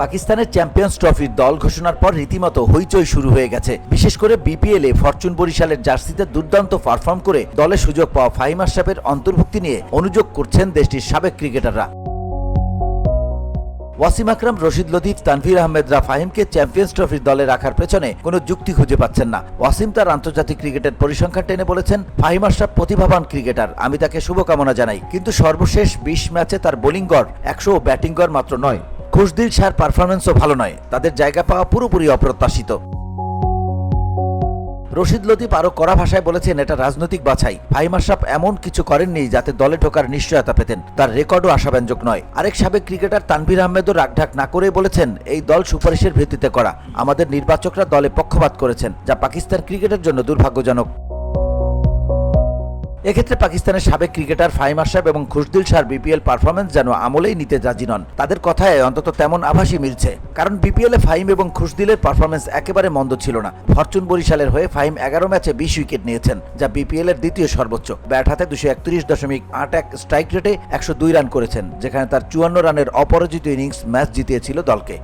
পাকিস্তানের চ্যাম্পিয়ন্স ট্রফির দল ঘোষণার পর রীতিমতো হইচই শুরু হয়ে গেছে। বিশেষ করে বিপিএল ফরচুন বরিশালের জার্সিতে দুর্দান্ত পারফর্ম করে দলে সুযোগ পাওয়া ফাহিম আশরাফের অন্তর্ভুক্তি নিয়ে অনুযোগ করছেন দেশটির সাবেক ক্রিকেটাররা। ওয়াসিম আকরাম, রশিদ লতিফ, তানভীর আহমেদরা ফাহিমকে চ্যাম্পিয়ন্স ট্রফির দলে রাখার পেছনে কোনো যুক্তি খুঁজে পাচ্ছেন না। ওয়াসিম তার আন্তর্জাতিক ক্রিকেটের পরিসংখ্যান টেনে বলেছেন, ফাহিম আশরাফ প্রতিভাবান ক্রিকেটার, আমি তাকে শুভকামনা জানাই। কিন্তু সর্বশেষ বিশ ম্যাচে তার বোলিং গড় একশো ব্যাটিং গড় মাত্র নয়। খুশদিল শাহর পারফরমেন্সও ভালো নয়। তাদের জায়গা পাওয়া পুরোপুরি অপ্রত্যাশিত। রশিদ লতিফ আরও কড়া ভাষায় বলেছেন, এটা রাজনৈতিক বাছাই। ফাহিম আশরাফ এমন কিছু করেননি যাতে দলে ঢোকার নিশ্চয়তা পেতেন। তার রেকর্ডও আশাব্যঞ্জক নয়। আরেক সাবেক ক্রিকেটার তানভীর আহমেদও রাগঢাক না করে বলেছেন, এই দল সুপারিশের ভিত্তিতে করা। আমাদের নির্বাচকরা দলে পক্ষপাত করেছেন, যা পাকিস্তান ক্রিকেটের জন্য দুর্ভাগ্যজনক। এক্ষেত্রে পাকিস্তানের সাবেক ক্রিকেটার ফাহিম আশরাফ এবং খুশদিল শাহর বিপিএল পারফরমেন্স যেন আমলেই নিতে রাজি নন। তাদের কথায় অন্তত তেমন আভাসই মিলছে। কারণ বিপিএল এ ফাহিম এবং খুশদিলের পারফরমেন্স একেবারে মন্দ ছিল না। ফরচুন বরিশালের হয়ে ফাহিম এগারো ম্যাচে বিশ উইকেট নিয়েছেন, যা বিপিএল এর দ্বিতীয় সর্বোচ্চ। ব্যাট হাতে দুশো একত্রিশ দশমিক আট এক স্ট্রাইক রেটে একশো দুই রান করেছেন, যেখানে তার চুয়ান্ন রানের অপরাজিত ইনিংস ম্যাচ জিতিয়েছিল দলকে।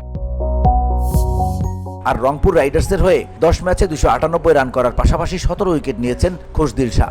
আর রংপুর রাইডার্সের হয়ে দশ ম্যাচে দুশো আটানব্বই রান করার পাশাপাশি সতেরো উইকেট নিয়েছেন Khushdil Shah.